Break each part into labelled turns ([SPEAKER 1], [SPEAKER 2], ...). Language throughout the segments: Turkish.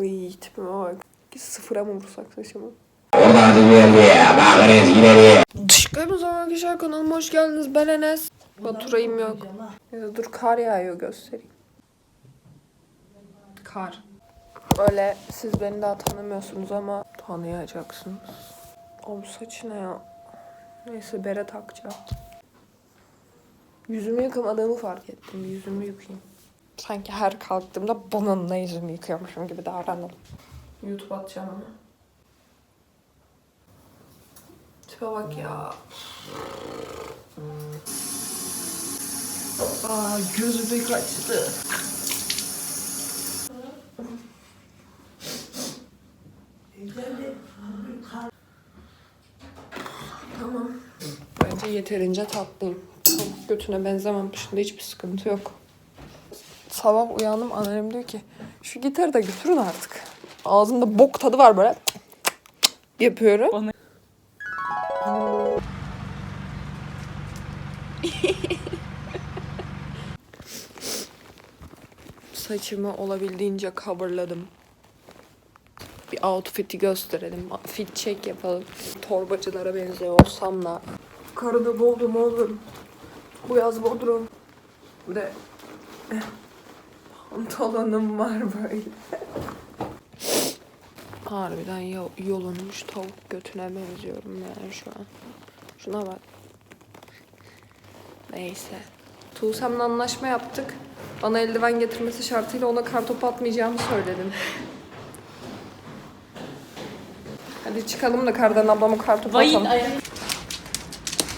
[SPEAKER 1] Ay tipime bak. Sıfıra mı vursak saçımı? O zaman arkadaşlar kanalıma hoş geldiniz. Ben Enes. Baturayım yok. Ya dur kar yağıyor göstereyim. Kar. Böyle siz beni daha tanımıyorsunuz ama tanıyacaksınız. Oğlum saçı ne ya? Neyse bere takacağım. Yüzümü yıkamadığımı fark ettim. Yüzümü yıkayayım. Sanki her kalktığımda bununla yüzümü yıkıyormuşum gibi davranalım. YouTube atacağım ama. Tipe bak ya. Aa gözüme kaçtı. Tamam. Bence yeterince tatlıyım. Tavuk götüne benzemem. Dışında hiçbir sıkıntı yok. Sabah uyandım annem diyor ki şu gitarı da götürün artık. Ağzımda bok tadı var böyle. Yapıyorum.
[SPEAKER 2] Bana-
[SPEAKER 1] Saçımı olabildiğince coverladım. Bir outfit'i gösterelim. Fit check yapalım. Torbacılara benziyor olsam da. Karada boldum oğlum. Bu yaz bodrum. Bir de pantolonum var böyle. Harbiden yo- yolunmuş tavuk götüne benziyorum yani şu an. Şuna bak. Neyse. Tuğsem'le anlaşma yaptık. Bana eldiven getirmesi şartıyla ona kartopu atmayacağımı söyledim. Hadi çıkalım da kardan ablama kartopu
[SPEAKER 2] Vay
[SPEAKER 1] atalım.
[SPEAKER 2] ay-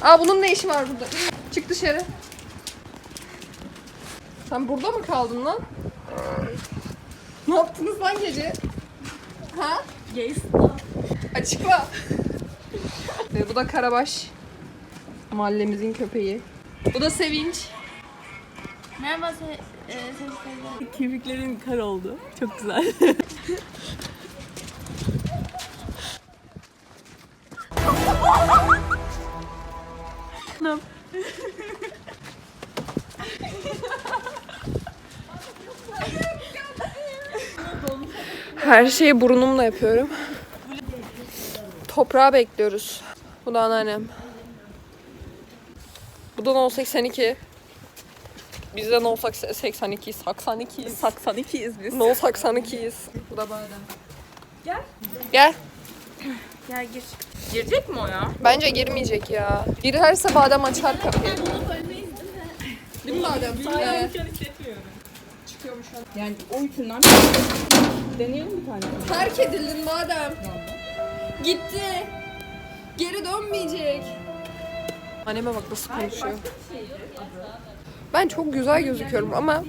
[SPEAKER 1] Aa bunun ne işi var burada? Çık dışarı. Sen burada mı kaldın lan? Ne yaptınız lan gece? Ha?
[SPEAKER 2] Gays.
[SPEAKER 1] Açıkla. Ve bu da Karabaş. Mahallemizin köpeği. Bu da Sevinç.
[SPEAKER 3] Merhaba se e, sevgili
[SPEAKER 2] Kirpiklerin kar oldu. Çok güzel.
[SPEAKER 1] Her şeyi burnumla yapıyorum. Toprağı bekliyoruz. Bu da anneannem. Bu da No 82. Bizden No 82, 82.
[SPEAKER 2] 82'yiz biz.
[SPEAKER 1] No 82'yiz. Bu da badem.
[SPEAKER 2] Gel.
[SPEAKER 1] Gel.
[SPEAKER 3] Gel gir.
[SPEAKER 2] Girecek mi o ya?
[SPEAKER 1] Bence girmeyecek ya. Girerse badem açar kapıyı. Değil mi badem?
[SPEAKER 2] An hissetmiyorum.
[SPEAKER 1] Çıkıyormuş an.
[SPEAKER 2] Yani o üçünden deneyelim bir tane.
[SPEAKER 1] Terk edildin badem. Gitti. Geri dönmeyecek. Anneme bak nasıl konuşuyor. Ben çok güzel gözüküyorum ama...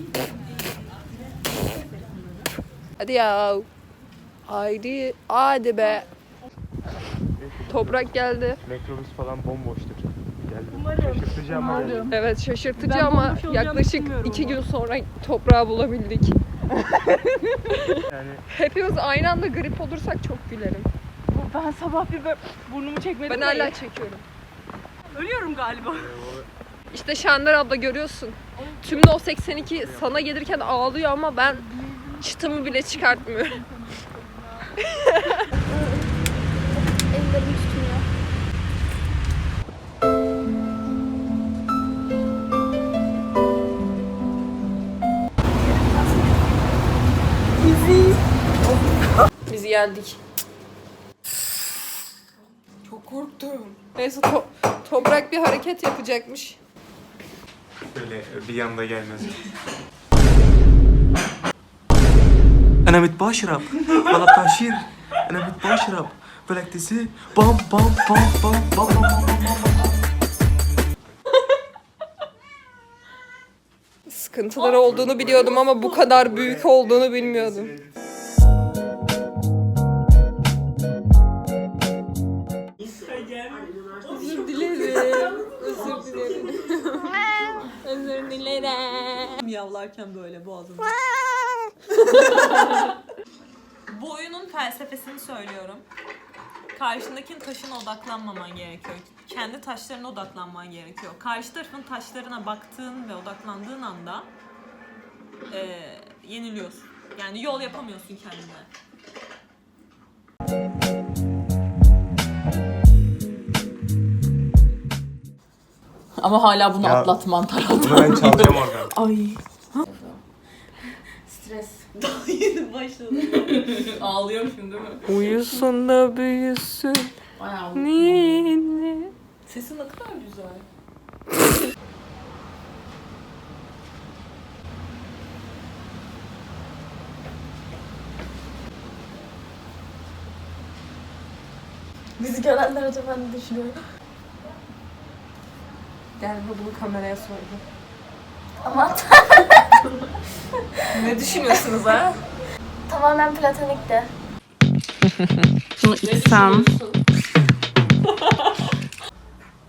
[SPEAKER 1] Hadi ya. Haydi. Hadi be. Toprak geldi.
[SPEAKER 4] Metrobüs falan bomboştur. Geldi. Şaşırtıcı ama geldi.
[SPEAKER 1] Evet şaşırtıcı
[SPEAKER 2] Ben
[SPEAKER 1] ama yaklaşık iki gün sonra toprağı bulabildik.
[SPEAKER 4] Yani
[SPEAKER 1] Hepimiz aynı anda grip olursak çok gülerim.
[SPEAKER 2] Ben sabah bir böyle burnumu çekmedim.
[SPEAKER 1] Ben
[SPEAKER 2] de-
[SPEAKER 1] hala çekiyorum.
[SPEAKER 2] Ölüyorum galiba.
[SPEAKER 1] İşte Şender abla görüyorsun. Tüm No 82 sana gelirken ağlıyor ama ben çıtımı bile çıkartmıyorum. yendik. Çok korktum. Neyse to toprak bir hareket yapacakmış.
[SPEAKER 4] Böyle bir yanda gelmez. أنا متباشرب ولا بتعشير أنا متباشرب بدك تسي بام بام بام بام بام بام بام
[SPEAKER 1] Sıkıntıları olduğunu biliyordum ama bu kadar büyük olduğunu bilmiyordum. Dilerim. Özür dilerim. Özür dilerim.
[SPEAKER 2] Miyavlarken böyle boğazım. Bu oyunun felsefesini söylüyorum. Karşındakinin taşına odaklanmaman gerekiyor. Kendi taşlarına odaklanman gerekiyor. Karşı tarafın taşlarına baktığın ve odaklandığın anda eee yeniliyorsun. Yani yol yapamıyorsun kendine.
[SPEAKER 5] Ama hala bunu
[SPEAKER 4] Ya.
[SPEAKER 5] atlatman tarafı.
[SPEAKER 4] Bunu ben çalacağım oradan.
[SPEAKER 5] Ay.
[SPEAKER 3] Stres.
[SPEAKER 2] Yeni başladı.
[SPEAKER 5] Ağlıyormuşum değil mi?
[SPEAKER 1] Uyusun da büyüsün.
[SPEAKER 5] Bayağı
[SPEAKER 1] Ninni.
[SPEAKER 5] Sesin ne kadar güzel.
[SPEAKER 3] Bizi görenler acaba ne düşünüyor?
[SPEAKER 1] Gel ve bunu kameraya sordu.
[SPEAKER 3] Ama
[SPEAKER 1] Ne düşünüyorsunuz ha?
[SPEAKER 3] tamamen platonikti.
[SPEAKER 5] Bunu içsem.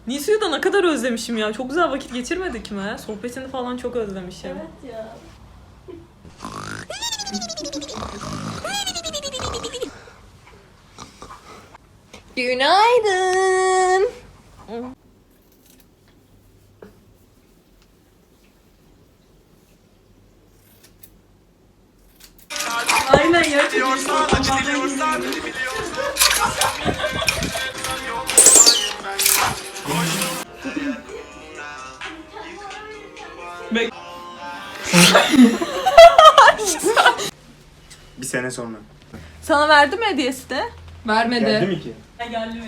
[SPEAKER 2] Nisu'yu da ne kadar özlemişim ya. Çok güzel vakit geçirmedik mi? Sohbetini falan çok özlemişim.
[SPEAKER 3] ya.
[SPEAKER 1] Günaydın.
[SPEAKER 2] Ya.
[SPEAKER 4] Bir sene sonra.
[SPEAKER 2] Sana verdi mi hediyesi de?
[SPEAKER 1] Vermedi.
[SPEAKER 4] Geldi mi ki?
[SPEAKER 5] Gelmedi.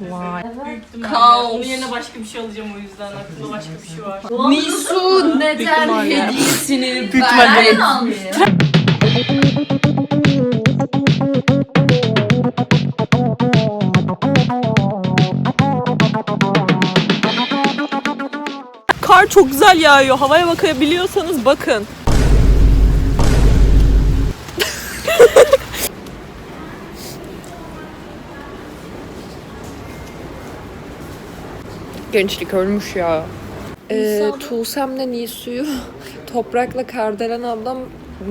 [SPEAKER 1] Vay.
[SPEAKER 5] Kaos. Onun yerine başka bir şey alacağım o yüzden. Aklımda başka bir şey var.
[SPEAKER 3] Nisu neden
[SPEAKER 1] ihtimalle.
[SPEAKER 3] hediyesini vermedi?
[SPEAKER 2] Kar çok güzel yağıyor. Havaya bakabiliyorsanız bakın.
[SPEAKER 1] Gençlik ölmüş ya. Ee, Tuğsem'le Nisu'yu Toprak'la Kardelen ablam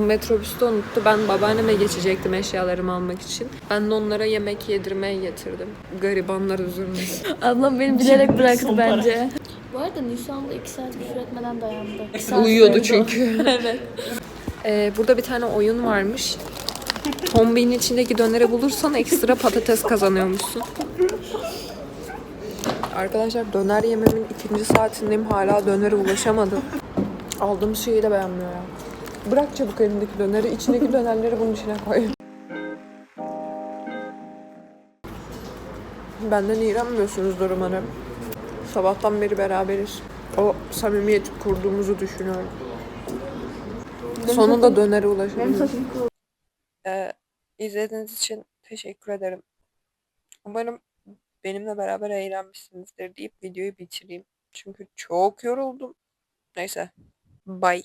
[SPEAKER 1] metrobüste unuttu. Ben babaanneme geçecektim eşyalarımı almak için. Ben de onlara yemek yedirmeye getirdim. Garibanlar üzülmesin.
[SPEAKER 3] Ablam beni bilerek bıraktı bence. Bu arada Nisu abla 2 saat küfür etmeden dayandı. İki saat
[SPEAKER 1] Uyuyordu
[SPEAKER 3] sürdü.
[SPEAKER 1] çünkü.
[SPEAKER 3] evet.
[SPEAKER 1] Ee, burada bir tane oyun varmış. Tombinin içindeki döneri bulursan ekstra patates kazanıyormuşsun. Arkadaşlar döner yememin ikinci saatindeyim. Hala dönere ulaşamadım. Aldığım şeyi de beğenmiyor ya. Bırak çabuk elindeki döneri. içindeki dönerleri bunun içine koy. Benden iğrenmiyorsunuzdur umarım. Sabahtan beri beraberiz. O samimiyet kurduğumuzu düşünüyorum. Sonunda dönere ulaşabildim. Ee, izlediğiniz için teşekkür ederim. Umarım benimle beraber eğlenmişsinizdir deyip videoyu bitireyim. Çünkü çok yoruldum. Neyse. Bye.